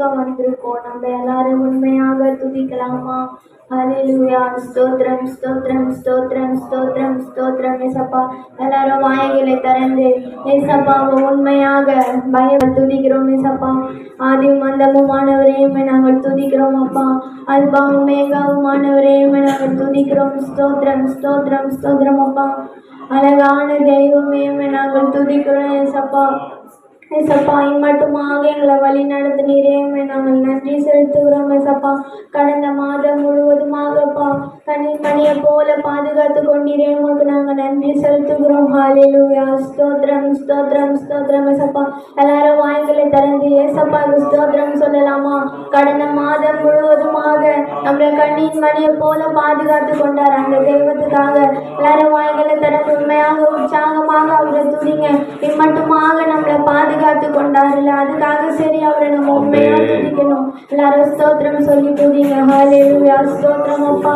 நம்ம துதிக்க வந்திருக்கோம். நம்ம எல்லாரும் உண்மையாக துதிக்கலாமா? அலிலுயா ஸ்தோத்ரம் ஸ்தோத்ரம் ஸ்தோத்ரம் ஸ்தோத்ரம் ஸ்தோத்ரம் ஏசப்பா எல்லாரும் வாய்களை திறந்து ஏசப்பாவை உண்மையாக பய துதிக்கிறோம் ஏசப்பா. ஆதி மந்தமுமானவரே உம்மை நாங்கள் துதிக்கிறோம் அப்பா. அல்பாவும் மேகாவுமானவரே உம்மை நாங்கள் துதிக்கிறோம். ஸ்தோத்ரம் ஸ்தோத்ரம் ஸ்தோத்ரம் அப்பா. அழகான தெய்வமே நாங்கள் துதிக்கிறோம் ஏசப்பா. ஏசப்பா இம்மட்டுமாக எங்களை வழி நடந்து நிறையமே நாங்கள் நன்றி செலுத்துகிறோம் ஏசப்பா. கடந்த மாதம் முழுவதுமாகப்பா கனி மணியை போல பாதுகாத்து கொண்டீரே உமக்கு நாங்கள் நன்றி செலுத்துகிறோம். ஹalleluya. ஸ்தோத்ரம் ஸ்தோத்ரம் ஸ்தோத்ரம் ஏசப்பா. எல்லாரும் வாய்களை திறந்து ஏசப்பாவுக்கு ஸ்தோத்ரம் சொல்லலாமா? கடந்த மாதம் முழுவதுமாக நம்மளை கண்ணின் மணியை போல பாதுகாத்து கொண்டார் அந்த தெய்வத்துக்காக. எல்லாரும் வாய்களை திறந்து உண்மையாக உற்சாகமாக துதிங்க இம்மட்டுமாக நம்மளை பாதுகாத்து கொண்டாருல்ல. அதுக்காக சரி அவரை நம்ம உண்மையா துதிக்கணும் எல்லாரும் ஸ்தோத்திரம் சொல்லி துதிங்க ஹalleluya ஸ்தோத்திரம் அப்பா.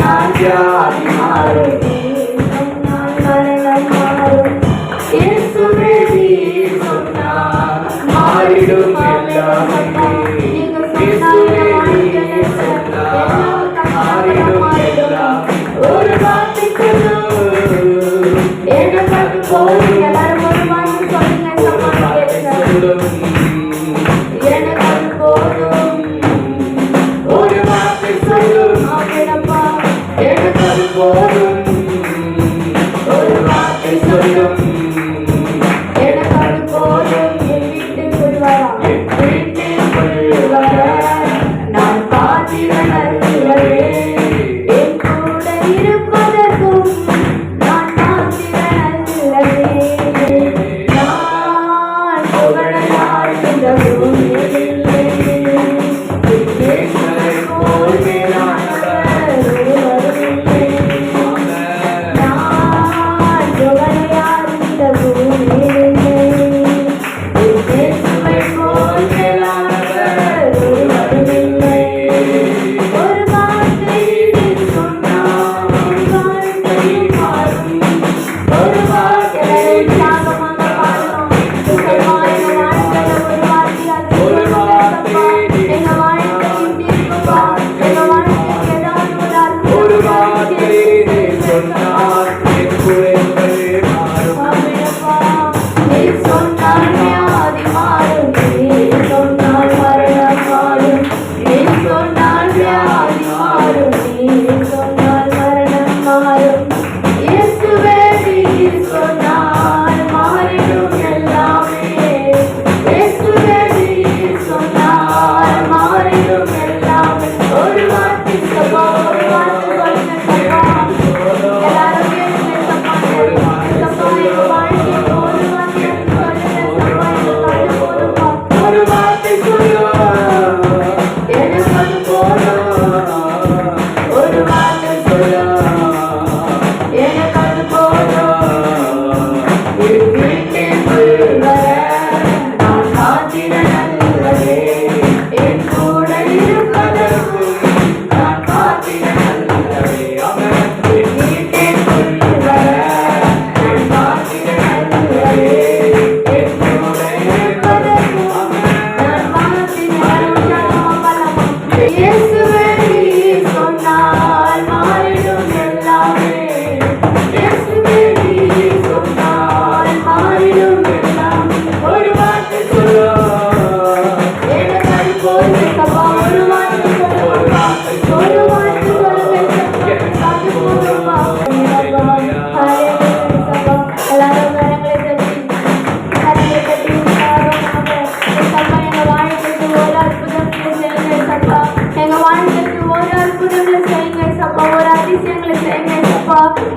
ഭാഗ്യായി മാറട്ടെ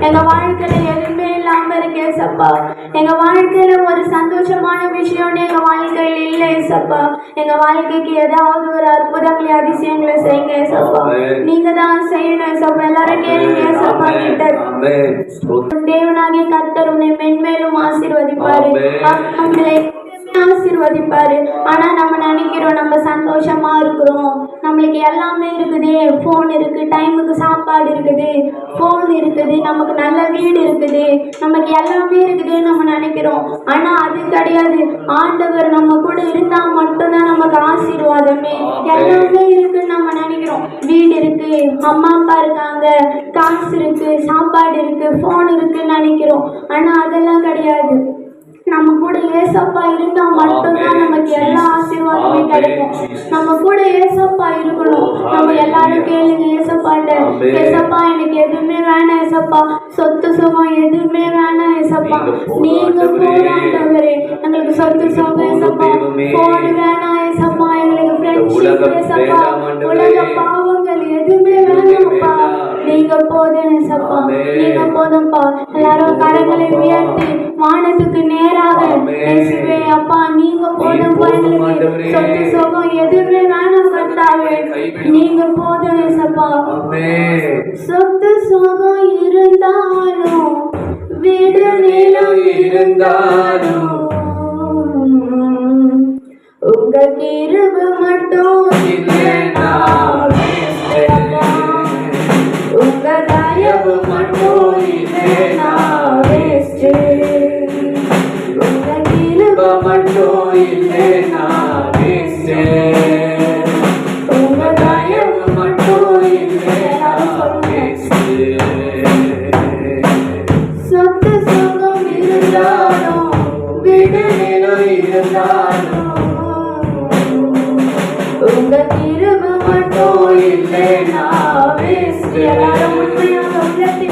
எங்க வாழ்க்கையில எதுவுமே இல்லாம இருக்கு ஏசப்பா எங்க வாழ்க்கையில ஒரு சந்தோஷமான விஷயம்னு எங்க வாழ்க்கையில இல்லை ஏசப்பா எங்க வாழ்க்கைக்கு ஏதாவது ஒரு அற்புதங்களை அதிசயங்களை செய்யுங்க ஏசப்பா ஆமென். நீங்க தான் செய்யணும் ஏசப்பா எல்லாரும் கேளுங்க ஏசப்பா கிட்ட. தேவனாகிய கர்த்தர் உன்னை மென்மேலும் ஆசீர்வதிப்பாரு. ஆசீர்வதிப்பாரு. ஆனா நம்ம நினைக்கிறோம் நம்ம சந்தோஷமா இருக்கிறோம். நம்மளுக்கு எல்லாமே இருக்குது. ஃபோன் இருக்கு டைமுக்கு சாப்பாடு இருக்குது. ஃபோன் இருக்குது நமக்கு நல்ல வீடு இருக்குது. நமக்கு எல்லாமே இருக்குது நம்ம நினைக்கிறோம். ஆனா அது கிடையாது. ஆண்டவர் நம்ம கூட இருந்தா மட்டும்தான் நமக்கு ஆசீர்வாதமே. எல்லாமே இருக்குன்னு நம்ம நினைக்கிறோம். வீடு இருக்கு அம்மா அப்பா இருக்காங்க காசு இருக்கு சாப்பாடு இருக்கு ஃபோன் இருக்குன்னு நினைக்கிறோம். ஆனா அதெல்லாம் கிடையாது. ஏசப்பா இருந்தா மட்டும்தான் நமக்கு எல்லா ஆசீர்வாதமே கிடைக்கும். நம்ம கூட ஏசப்பா இருக்கணும். நம்ம எல்லாரும் கேளுங்க ஏசப்பாட்ட ஏசப்பா எனக்கு எதுவுமே வேணாம் ஏசப்பா. சொத்து சுகம் எதுவுமே வேணாம் ஏசப்பா. நீங்க போராண்டவரே எங்களுக்கு சொத்து சுகம் ஏசப்பா. போன் வேணாம் ஏசப்பா. எங்களுக்கு ஃப்ரெண்ட்ஷிப் ஏசப்பா. உலக பாவங்கள் எதுவுமே வேணாம்ப்பா நீங்க போதும் ஏசப்பா நீங்க போதும்ப்பா எல்லாரும் கரங்களை உயர்த்தி வானத்துக்கு நேராக இயேசுவே அப்பா நீங்க போதும்ப்பா எங்களுக்கு சொத்து சுகம் எதுவுமே வேணாம் கர்த்தாவே நீங்க போதும் ஏசப்பா சொத்து சுகம் இருந்தாலும் வீடு நிலம் இருந்தாலும் உங்க கிருப மட்டும் இல்லைன்னா சொத்து இருந்தாலும் வீடு நிலம் இருந்தாலும் உங்க கிருப மட்டும் இல்லைனா வேஸ்ட் எல்லாரும் உண்மையாக உள்ளத்தை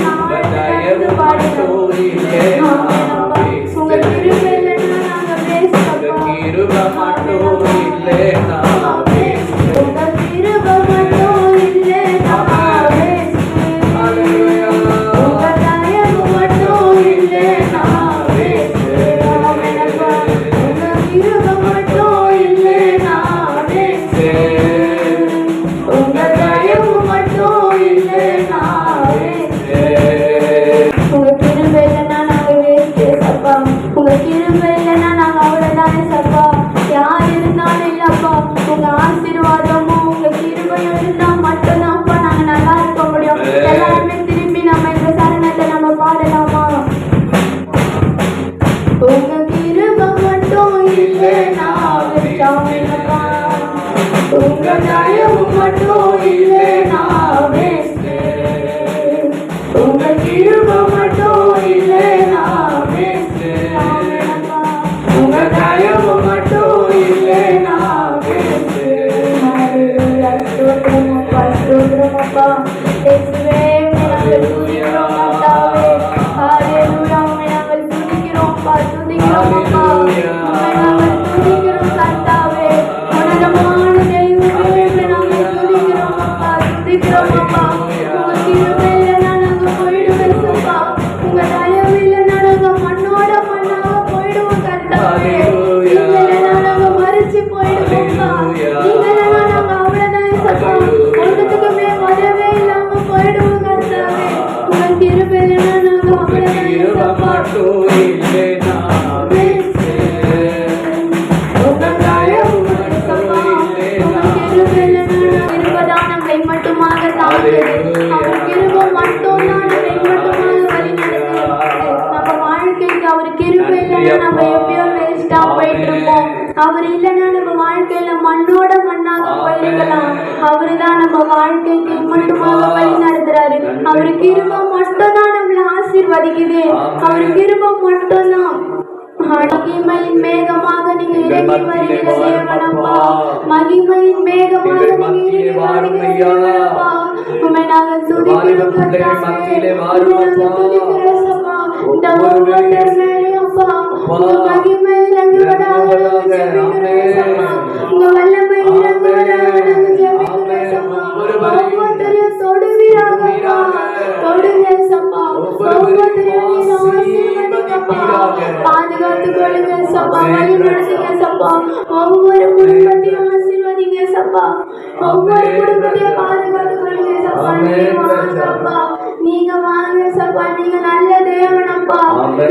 இல்லைன்னா நம்ம எப்பயோ வேஸ்டா போயிட்டு இருப்போம். அவர் இல்லைன்னா நம்ம வாழ்க்கையில மண்ணோட மண்ணாக போயிருக்கலாம். அவரு தான் நம்ம வாழ்க்கைக்கு மட்டுமாக வழி நடத்துறாரு. அவர் கிருபை மட்டும்தான் நம்மளை ஆசீர்வதிக்குது. அவர் கிருபை மட்டும்தான். மகிமையின் மேகமாக நீங்க இறங்கி வருகிற தேவனப்பா மகிமையின் மேகமாக நீங்க இறங்கி வருகிற தேவனப்பா உம்மை நாங்கள் துதிக்கிறோம் கர்த்தாவே. உம்மை நாங்கள் துதிக்கிறோம் വല്ലമയിലും